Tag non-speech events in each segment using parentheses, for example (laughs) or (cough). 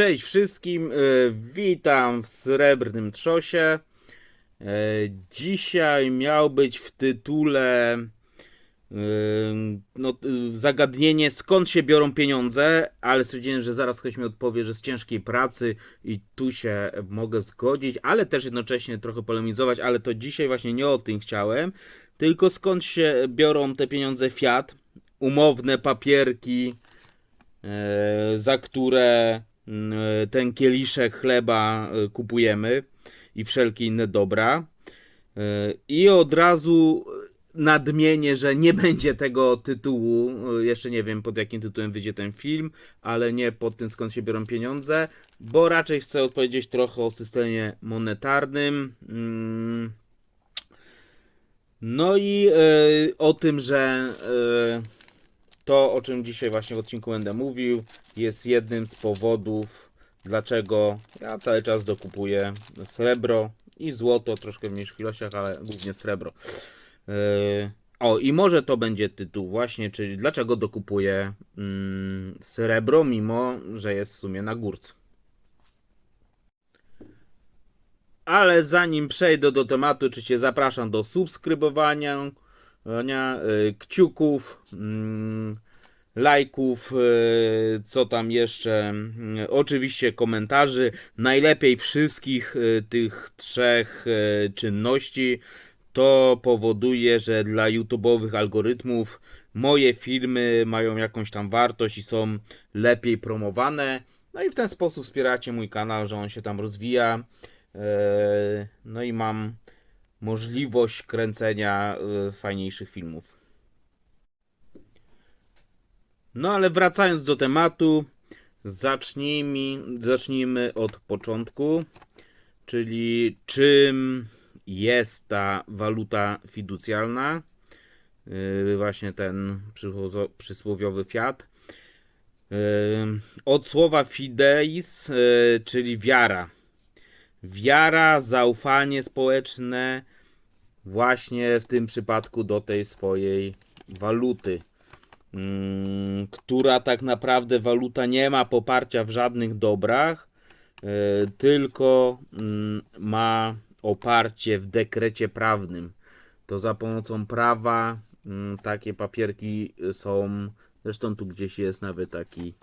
Cześć wszystkim, e, witam w Srebrnym Trzosie. E, Dzisiaj miał być w tytule no, e, zagadnienie skąd się biorą pieniądze, ale stwierdziłem, że zaraz ktoś mi odpowie, że z ciężkiej pracy i tu się mogę zgodzić, ale też jednocześnie trochę polemizować, ale to dzisiaj właśnie nie o tym chciałem, tylko skąd się biorą te pieniądze Fiat, umowne papierki, e, za które e, ten kieliszek chleba kupujemy i wszelkie inne dobra. I od razu nadmienię, że nie (laughs) będzie tego tytułu. Jeszcze nie wiem pod jakim tytułem wyjdzie ten film, ale nie pod tym skąd się biorą pieniądze, bo raczej chcę odpowiedzieć trochę o systemie monetarnym. Mm. No i e, o tym, że e, to, o czym dzisiaj właśnie w odcinku będę mówił, jest jednym z powodów, dlaczego ja cały czas dokupuję srebro i złoto, troszkę w mniejszych ilościach, ale głównie srebro. Yy, o, i może to będzie tytuł właśnie, czyli dlaczego dokupuję mm, srebro, mimo że jest w sumie na górce. Ale zanim przejdę do tematu, oczywiście zapraszam do subskrybowania, ania, y, kciuków, mm, lajków, y, co tam jeszcze, mm, oczywiście komentarzy. Najlepiej wszystkich tych trzech czynności. To powoduje, że dla YouTube'owych algorytmów moje filmy mają jakąś tam wartość i są lepiej promowane. No i w ten sposób wspieracie mój kanał, że on się tam rozwija. E, No i mam możliwość kręcenia e, fajniejszych filmów. No ale wracając do tematu, zacznijmy, zacznijmy od początku, czyli czym jest ta waluta fiducjalna, Yy, właśnie ten przysłowiowy fiat. Yy, Od słowa fideis, yy, czyli wiara. Wiara, zaufanie społeczne, właśnie w tym przypadku do tej swojej waluty, mm, która tak naprawdę waluta nie ma poparcia w żadnych dobrach, tylko mm, ma oparcie w dekrecie prawnym. To za pomocą prawa mm, takie papierki są, zresztą tu gdzieś jest nawet taki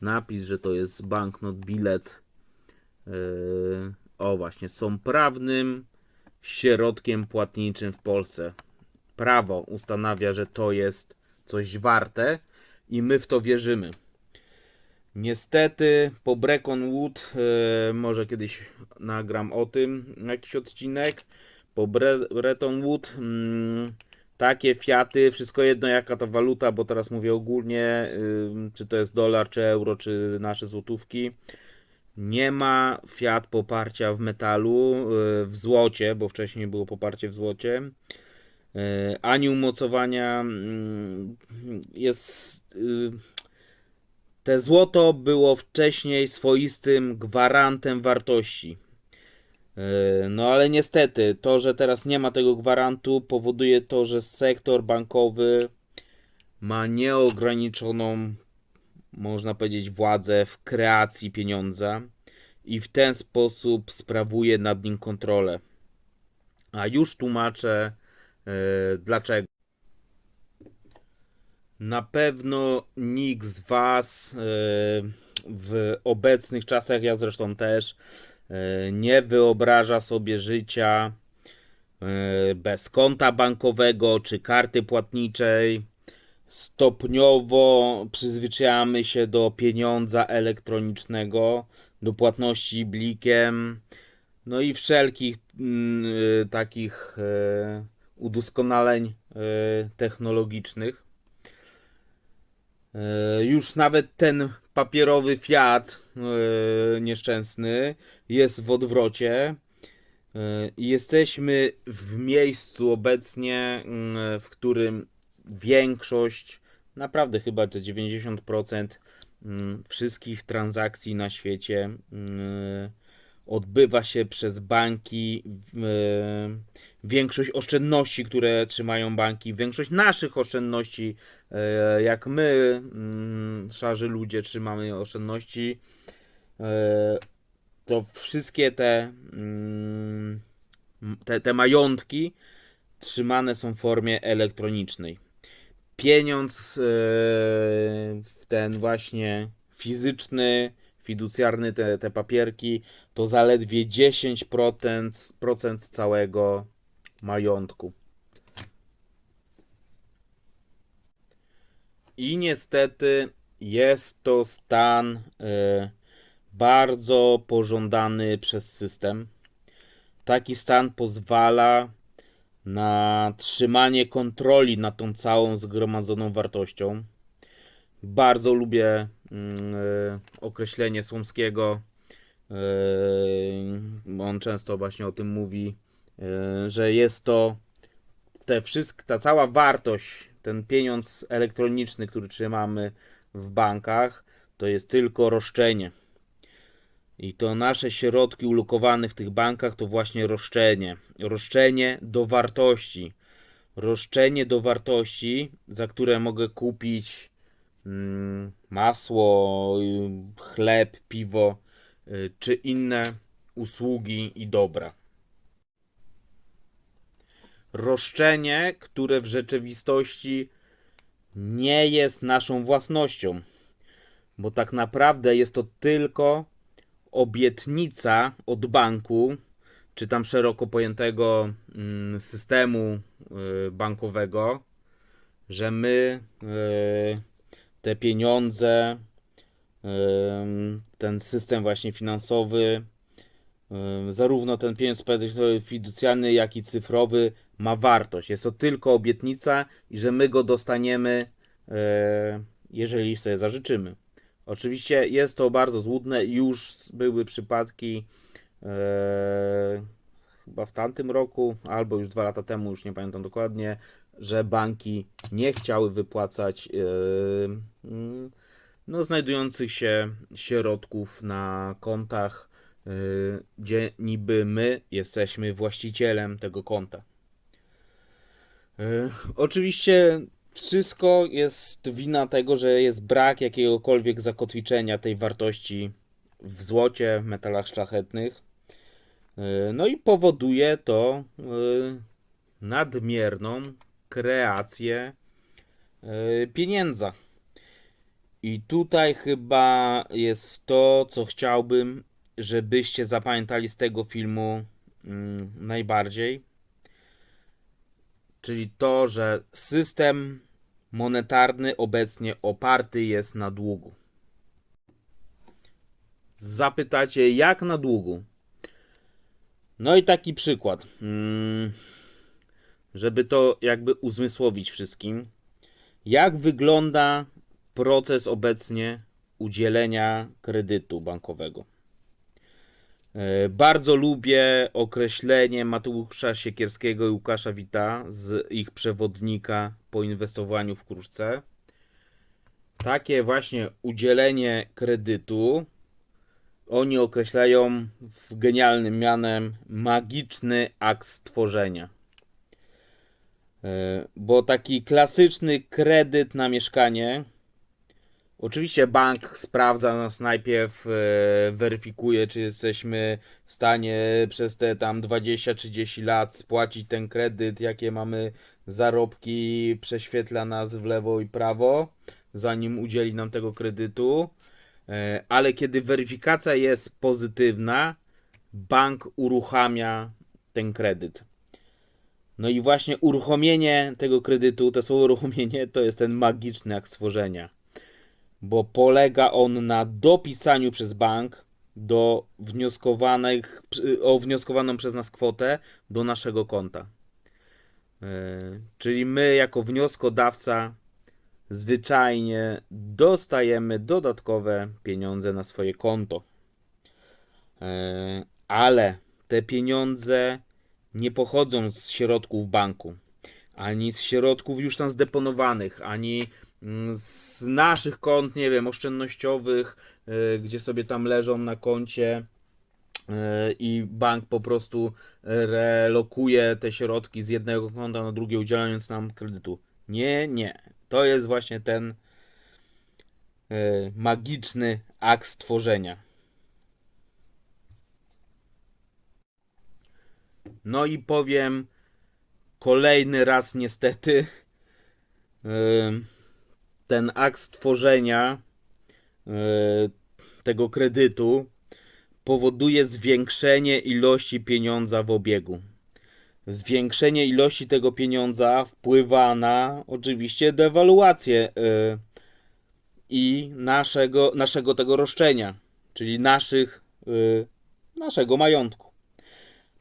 napis, że to jest banknot, bilet. e, O właśnie, są prawnym środkiem płatniczym w Polsce. Prawo ustanawia, że to jest coś warte i my w to wierzymy. Niestety po Brecon Wood, e, może kiedyś nagram o tym jakiś odcinek, po Bre- Bretton Wood mm, takie fiaty, wszystko jedno jaka to waluta, bo teraz mówię ogólnie, y, czy to jest dolar, czy euro, czy nasze złotówki, nie ma fiat poparcia w metalu, y, w złocie, bo wcześniej było poparcie w złocie, y, ani umocowania mm, jest. Te złoto było wcześniej swoistym gwarantem wartości. Y, No ale niestety, to, że teraz nie ma tego gwarantu, powoduje to, że sektor bankowy ma nieograniczoną można powiedzieć, władzę w kreacji pieniądza i w ten sposób sprawuje nad nim kontrolę. A już tłumaczę e, dlaczego. Na pewno nikt z Was e, w obecnych czasach, ja zresztą też, e, nie wyobraża sobie życia e, bez konta bankowego czy karty płatniczej stopniowo przyzwyczajamy się do pieniądza elektronicznego, do płatności blikiem, no i wszelkich mm, takich udoskonaleń technologicznych. E, już nawet ten papierowy Fiat e, nieszczęsny jest w odwrocie. E, Jesteśmy w miejscu obecnie, mm, w którym większość, naprawdę chyba te 90% mm, wszystkich transakcji na świecie mm, odbywa się przez banki. e, Większość oszczędności, które trzymają banki, większość naszych oszczędności, e, jak my, mm, szarzy ludzie, trzymamy oszczędności, e, to wszystkie te, mm, te, te majątki trzymane są w formie elektronicznej. Pieniądz w ten właśnie fizyczny, fiducjarny, te, te papierki, to zaledwie 10% procent całego majątku. I niestety jest to stan e, bardzo pożądany przez system. Taki stan pozwala na trzymanie kontroli nad tą całą zgromadzoną wartością. Bardzo lubię mm, e, określenie Słomskiego. E, on często właśnie o tym mówi, e, że jest to te wszystk, ta cała wartość, ten pieniądz elektroniczny, który trzymamy w bankach, to jest tylko roszczenie. I to nasze środki ulokowane w tych bankach to właśnie roszczenie. Roszczenie do wartości. Roszczenie do wartości, za które mogę kupić masło, y, chleb, piwo y, czy inne usługi i dobra. Roszczenie, które w rzeczywistości nie jest naszą własnością, bo tak naprawdę jest to tylko obietnica od banku, czy tam szeroko pojętego mm, systemu y, bankowego, że my te pieniądze, ten system właśnie finansowy, zarówno ten pieniądz fiducjalny, jak i cyfrowy ma wartość. Jest to tylko obietnica i że my go dostaniemy, y, jeżeli sobie zażyczymy. Oczywiście jest to bardzo złudne. Już były przypadki e, chyba w tamtym roku, albo już dwa lata temu, już nie pamiętam dokładnie, że banki nie chciały wypłacać e, mm, no, znajdujących się środków na kontach, e, gdzie niby my jesteśmy właścicielem tego konta. E, Oczywiście wszystko jest wina tego, że jest brak jakiegokolwiek zakotwiczenia tej wartości w złocie, metalach szlachetnych. No i powoduje to nadmierną kreację yy, pieniędza. I tutaj chyba jest to, co chciałbym, żebyście zapamiętali z tego filmu mm, najbardziej czyli to, że system monetarny obecnie oparty jest na długu. Zapytacie, jak na długu? No i taki przykład, mm, żeby to jakby uzmysłowić wszystkim. Jak wygląda proces obecnie udzielenia kredytu bankowego? E, Bardzo lubię określenie Mateusza Siekierskiego i Łukasza Wita z ich przewodnika po inwestowaniu w kruszce. Takie właśnie udzielenie kredytu oni określają w genialnym mianem magiczny akt stworzenia. E, Bo taki klasyczny kredyt na mieszkanie Oczywiście bank sprawdza nas najpierw, e, weryfikuje, czy jesteśmy w stanie przez te tam 20-30 lat spłacić ten kredyt, jakie mamy zarobki, prześwietla nas w lewo i prawo, zanim udzieli nam tego kredytu. E, ale kiedy weryfikacja jest pozytywna, bank uruchamia ten kredyt. No i właśnie uruchomienie tego kredytu, to słowo uruchomienie, to jest ten magiczny akt stworzenia bo polega on na dopisaniu przez bank do wnioskowanych, o wnioskowaną przez nas kwotę do naszego konta. Yy, Czyli my, jako wnioskodawca, zwyczajnie dostajemy dodatkowe pieniądze na swoje konto. Yy, Ale te pieniądze nie pochodzą z środków banku, ani z środków już tam zdeponowanych, ani mm, z naszych kont, nie wiem, oszczędnościowych, y, gdzie sobie tam leżą na koncie y, i bank po prostu relokuje te środki z jednego konta na drugie, udzielając nam kredytu. Nie, nie. To jest właśnie ten y, magiczny akt stworzenia. No i powiem kolejny raz niestety ten akt stworzenia tego kredytu powoduje zwiększenie ilości pieniądza w obiegu. Zwiększenie ilości tego pieniądza wpływa na oczywiście dewaluację y, i naszego, naszego tego roszczenia, czyli naszych, y, naszego majątku.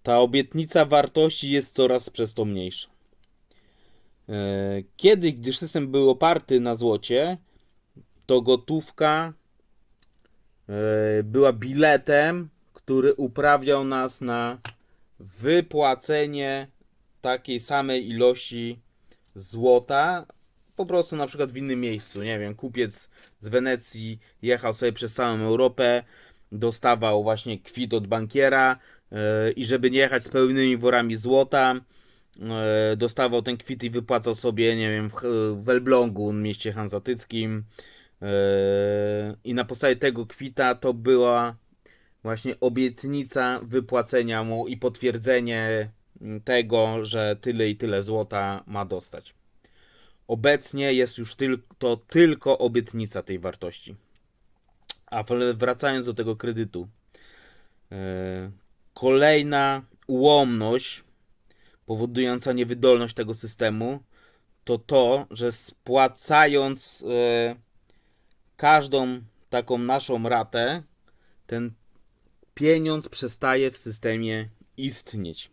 Ta obietnica wartości jest coraz przez to mniejsza. E, Kiedy, gdyż system był oparty na złocie, to gotówka e, była biletem, który uprawniał nas na wypłacenie takiej samej ilości złota, po prostu na przykład w innym miejscu. Nie wiem, kupiec z Wenecji jechał sobie przez całą Europę, dostawał właśnie kwit od bankiera i żeby nie jechać z pełnymi worami złota, e, dostawał ten kwit i wypłacał sobie, nie wiem, w, Elblągu, mieście hanzatyckim. E, I na podstawie tego kwita to była właśnie obietnica wypłacenia mu i potwierdzenie tego, że tyle i tyle złota ma dostać. Obecnie jest już tyl- to tylko obietnica tej wartości. A wracając do tego kredytu. Kolejna ułomność powodująca niewydolność tego systemu to to, że spłacając e, każdą taką naszą ratę, ten pieniądz przestaje w systemie istnieć.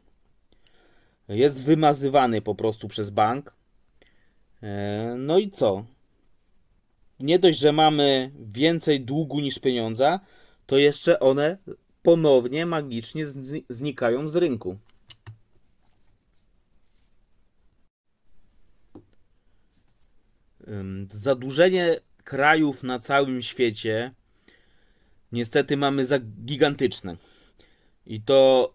Jest wymazywany po prostu przez bank. E, No i co? Nie dość, że mamy więcej długu niż pieniądza, to jeszcze one ponownie magicznie zni- znikają z rynku. Zadłużenie krajów na całym świecie niestety mamy za gigantyczne. I to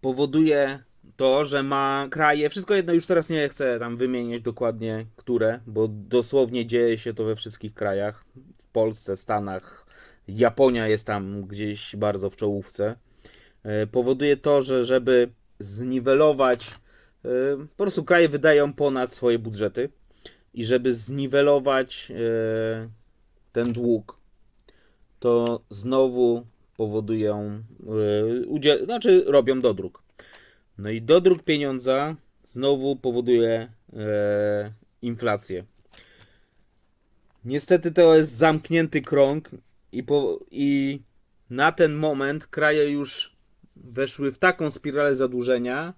powoduje to, że ma kraje, wszystko jedno, już teraz nie chcę tam wymieniać dokładnie, które, bo dosłownie dzieje się to we wszystkich krajach. W Polsce, w Stanach, Japonia jest tam gdzieś bardzo w czołówce. E, Powoduje to, że żeby zniwelować, e, po prostu kraje wydają ponad swoje budżety i żeby zniwelować e, ten dług, to znowu powodują, udziel, znaczy robią dodruk. No i dodruk pieniądza znowu powoduje inflację. Niestety to jest zamknięty krąg i, po, i na ten moment kraje już weszły w taką spiralę zadłużenia,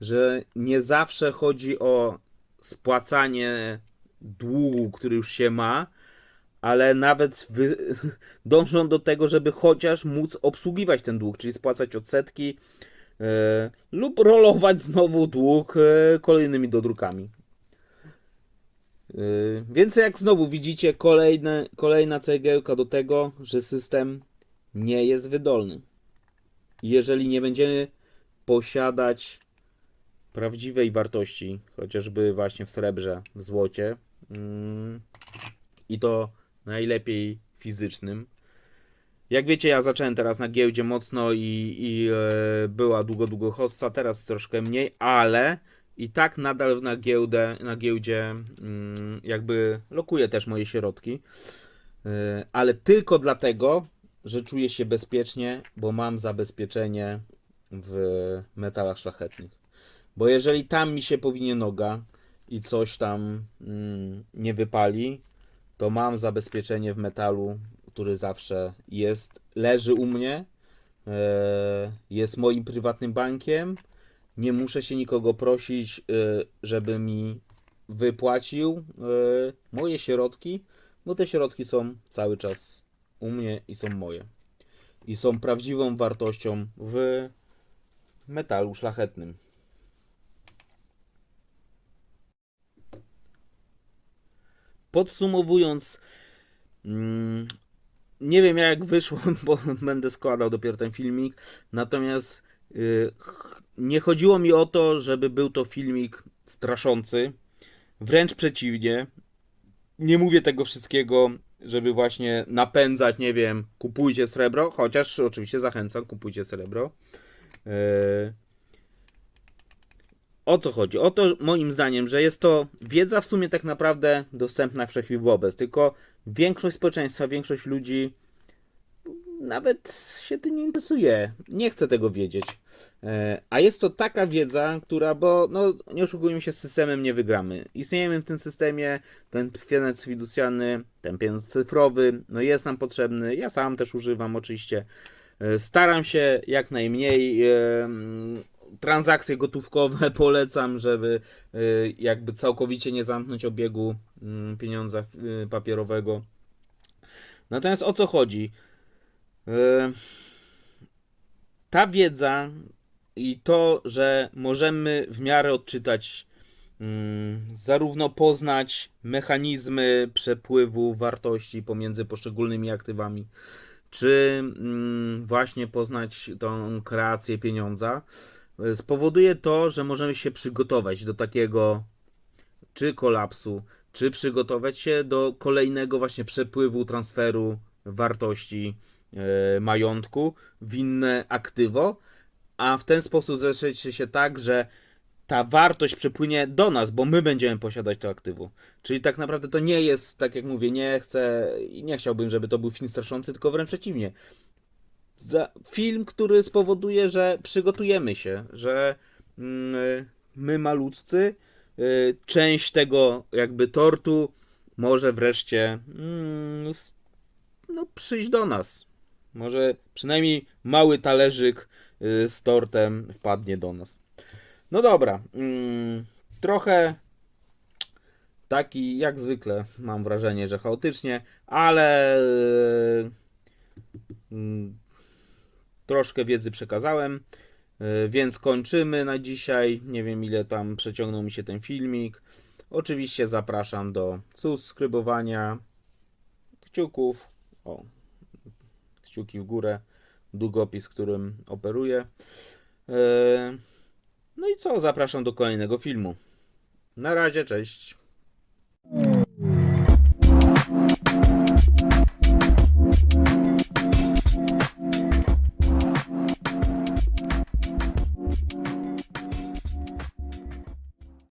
że nie zawsze chodzi o spłacanie długu, który już się ma, ale nawet wy, (laughs) dążą do tego, żeby chociaż móc obsługiwać ten dług, czyli spłacać odsetki e, lub rolować znowu dług e, kolejnymi dodrukami. E, więc jak znowu widzicie, kolejne, kolejna cegiełka do tego, że system nie jest wydolny. Jeżeli nie będziemy posiadać prawdziwej wartości, chociażby właśnie w srebrze, w złocie, mm, i to najlepiej fizycznym. Jak wiecie, ja zacząłem teraz na giełdzie mocno i, i e, była długo, długo hossa, teraz troszkę mniej, ale i tak nadal na giełdę, na giełdzie mm, jakby lokuję też moje środki, e, ale tylko dlatego, że czuję się bezpiecznie, bo mam zabezpieczenie w metalach szlachetnych. Bo jeżeli tam mi się powinie noga i coś tam mm, nie wypali, to mam zabezpieczenie w metalu, który zawsze jest, leży u mnie, e, jest moim prywatnym bankiem. Nie muszę się nikogo prosić, e, żeby mi wypłacił e, moje środki, bo te środki są cały czas u mnie i są moje. I są prawdziwą wartością w metalu szlachetnym. Podsumowując, mm, nie wiem jak wyszło, (laughs) bo będę składał dopiero ten filmik. Natomiast y, nie chodziło mi o to, żeby był to filmik straszący. Wręcz przeciwnie. Nie mówię tego wszystkiego, żeby właśnie napędzać, nie wiem, kupujcie srebro, chociaż oczywiście zachęcam, kupujcie srebro. Yy, o co chodzi? O to moim zdaniem, że jest to wiedza w sumie tak naprawdę dostępna wszechwie wobec, tylko większość społeczeństwa, większość ludzi nawet się tym nie interesuje, nie chce tego wiedzieć. E, A jest to taka wiedza, która, bo no, nie oszukujmy się, z systemem nie wygramy. Istniejemy w tym systemie, ten pieniądz fiducjalny, ten pieniądz cyfrowy, no jest nam potrzebny. Ja sam też używam oczywiście. E, Staram się jak najmniej. e, Transakcje gotówkowe (laughs) polecam, żeby jakby całkowicie nie zamknąć obiegu pieniądza papierowego. Natomiast o co chodzi? E, Ta wiedza i to, że możemy w miarę odczytać, mm, zarówno poznać mechanizmy przepływu wartości pomiędzy poszczególnymi aktywami, czy mm, właśnie poznać tą kreację pieniądza, e, spowoduje to, że możemy się przygotować do takiego czy kolapsu, czy przygotować się do kolejnego właśnie przepływu, transferu wartości majątku w inne aktywo, a w ten sposób zeszycie się tak, że ta wartość przepłynie do nas, bo my będziemy posiadać to aktywo. Czyli tak naprawdę to nie jest, tak jak mówię, nie chcę i nie chciałbym, żeby to był film straszący, tylko wręcz przeciwnie. Film, który spowoduje, że przygotujemy się, że mm, my maluczcy y, część tego jakby tortu może wreszcie mm, no, przyjść do nas. Może przynajmniej mały talerzyk y, z tortem wpadnie do nas. No dobra. Mm, trochę taki jak zwykle mam wrażenie, że chaotycznie, ale y, mm, troszkę wiedzy przekazałem. Y, Więc kończymy na dzisiaj. Nie wiem ile tam przeciągnął mi się ten filmik. Oczywiście zapraszam do subskrybowania, kciuków, o, kciuki w górę, długopis, którym operuję. Y, No i co? Zapraszam do kolejnego filmu. Na razie, cześć.